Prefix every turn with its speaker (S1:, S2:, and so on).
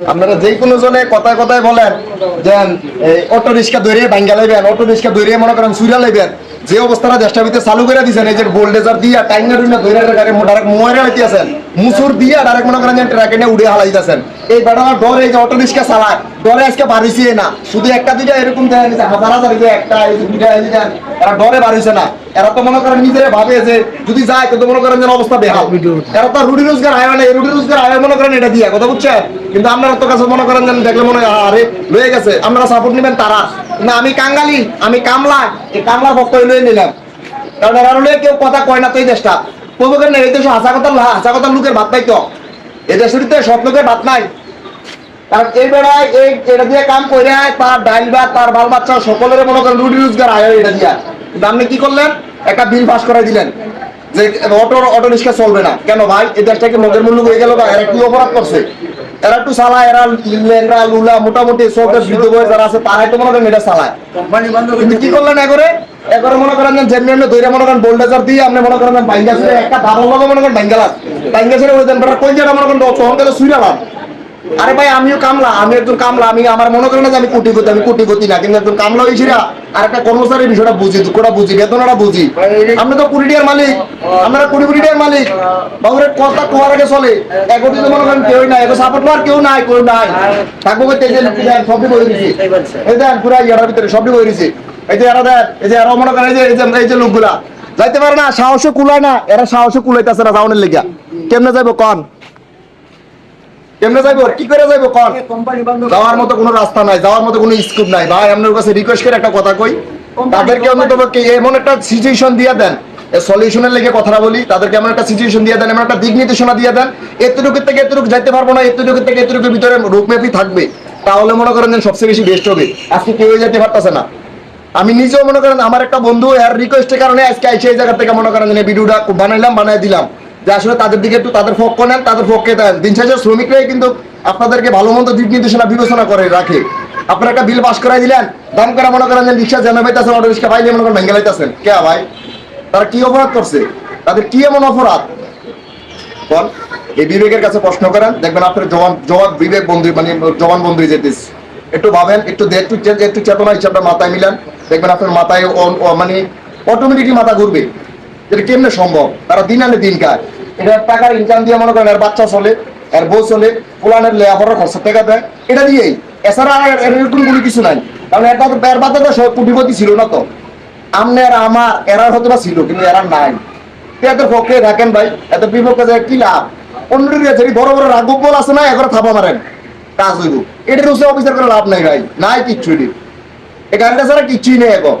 S1: আপনারা যে কোনো জনে কথায় কথায় বলেন যে অটো রিক্সা ধরিয়ে ভাঙ্গা লাইবেন, অটো রিক্সা ধরিয়ে মনে করেন সুইরা লাইবেন। যে অবস্থাটা দেশটা ভিতরে চালু করে দিয়েছেন এই যে বোল্ডেজার দিয়া টাইঙ্গা টুইনা ধরে ডাইরেক্ট মোয়ারে লাইতেছেন, মুসুর দিয়া ডাইরেক্ট মনে করেন ট্রাকে নিয়ে উড়ে হালাইতেছেন। এই বেটারা ডরে এই যে অটো রিক্সা চালায়। ডরে আজকে বাড়িছে না। শুধু একটা দুইটা এরকম দেখা গেছে হাজার হাজার একটা দুইটা এরা ডরে বাড়িছে না। এরা তো মনে করেন নিজেরা ভাবে যে যদি যায় তো মনে করেন যেন অবস্থা বেহাল। এরা তো রুটি রোজগার আয় না। রুটি রোজগার আয় মনে করেন এটা দিয়া। কথা বুঝছেন? কিন্তু আপনারা তো কাছে মনে করেন যেন দেখলে মনে হয়, আরে, লয়ে গেছে। আপনারা সাপোর্ট নেবেন তারা। না, আমি কাঙ্গালি, আমি কামলা। এই কামলার পক্ষ লয়ে নিলাম। কারণ এরা লয়ে কেউ কথা কয় না তো এই দেশটা। কইব কেন এই দেশে হাসা কথা হাসা কথা লোকের ভাত নাই তো। দেশের তো সব লোকের ভাত নাই। কারণ এই বেড়ায় এই এটা দিয়ে কাম করে তার ডাইল বা তার বাল বাচ্চা সকলের মনে করেন রুটি রোজগার আয় এটা দিয়া। কিন্তু আপনি কি করলেন? একটা বিল পাস করে দিলেন। যে অটো অটো রিক্সা চলবে না। কেন ভাই? এই দেশটাকে মগের মূল্য হয়ে গেল বা এরা কি অপরাধ করছে? এরা একটু চালায় এরা লেংরা লুলা মোটামুটি সবের বৃদ্ধ বয়স যারা আছে তারাই তো মনে করেন এটা চালায়। কিন্তু কি করলেন এগরে এগরে মনে করেন মনে করেন বোল্ডেজার দিয়ে আপনি মনে করেন বাইঙ্গা ছেড়ে একটা ডাবল লগে মনে করেন বাইঙ্গালাস বাইঙ্গা ছেড়ে ওই দেন কই যেটা মনে করেন তখন গেলে সুইরালাম আরে ভাই, আমিও কামলা, আমি একজন কামলা, আমি আমার মনে করেন না যে আমি কোটিপতি আমি কোটিপতি না, কিন্তু একজন কামলা হয়েছিরা আর একটা কর্মচারীর বিষয়টা বুঝি, দুঃখটা বুঝি বেতনটা বুঝি। আপনি তো কুড়ি টাকার মালিক আপনারা কুড়ি কোটি টাকার মালিক। বাবুরের কথা তোমার আগে চলে এগোটি তো মনে করেন কেউ নাই এগো সাপোর্ট আর কেউ নাই কেউ নাই। থাকব করতে এই যে সবই বই দিছি। এই দেন, পুরা ইয়ার ভিতরে সবই বই দিছি। এই যে এরা দেন, এই যে এরা মনে করেন, এই যে এই যে লোকগুলা। যাইতে পারে না, সাহসে কুলায় না, এরা সাহসে কুলাইতেছে না যাওয়ানের লেগা কেমনে যাইবো, কন? কেমনে যাইবো? কি করে যাইবো কন? যাওয়ার মতো কোনো রাস্তা নাই যাওয়ার মতো কোনো স্কোপ নাই। ভাই আপনার কাছে রিকোয়েস্ট করে একটা কথা কই। তাদেরকে অন্তত পক্ষে এমন একটা সিচুয়েশন দিয়ে দেন সলিউশনের লেগে কথাটা বলি তাদেরকে এমন একটা সিচুয়েশন দিয়ে দেন এমন একটা দিক নির্দেশনা দিয়ে দেন এতটুকু থেকে এতটুকু যাইতে পারব না এতটুকু থেকে এতটুকুর ভিতরে রূপমেপি থাকবে। তাহলে মনে করেন যে সবচেয়ে বেশি বেস্ট হবে। আজকে কেউ যেতে পারতেছে না। আমি নিজেও মনে করেন আমার একটা বন্ধু এর রিকোয়েস্টের কারণে আজকে আইসে এই জায়গা থেকে মনে করেন যে ভিডিওটা বানাইলাম বানাই দিলাম। যে আসলে তাদের দিকে একটু তাদের পক্ষ নেন, তাদের পক্ষে দেন। দিন শেষে শ্রমিকরাই কিন্তু আপনাদেরকে ভালো মন্দ দিক নির্দেশনা, বিবেচনা করে রাখে। আপনারা একটা বিল পাস করাই দিলেন, দাম করে মনে করেন যে রিক্সা যেন পাইতেছেন অটো রিক্সা পাইলে মনে করেন ভেঙে লাইতেছেন। কে ভাই? তারা কি অপরাধ করছে? তাদের কি এমন অপরাধ? বল, এই বিবেকের কাছে প্রশ্ন করেন, দেখবেন আপনার জবান, জবাব বিবেক বন্ধু মানে জবান বন্ধু যেতিস একটু ভাবেন, একটু একটু একটু চেতনা হিসাবটা মাথায় মিলান। দেখবেন আপনার মাথায় মানে অটোমেটিকলি মাথা ঘুরবে। এটা কেমনে সম্ভব? তারা দিন আনে দিন খায়। এটা টাকার ইনকাম দিয়ে মনে করেন এর বাচ্চা চলে এর বউ চলে টাকা দেয়। এটা দিয়েই। এছাড়া আর এর কোনো কিছু নাই। কারণ এটা তো এর তো কোটিপতি ছিল না তো। আমনের আমার, এরার হয়তো বা ছিল, কিন্তু এরার নাই। তো এদের পক্ষে রাখেন ভাই এত বিপক্ষে যায় কি লাভ? অন্যটির কাছে বড় বড় রাঘব বল আছে না এখন থাপা মারেন, কাজ হইব। এটার হচ্ছে অফিসার করে লাভ নাই ভাই, নাই কিচ্ছু এই গাড়িটা ছাড়া কিচ্ছুই নেই এখন।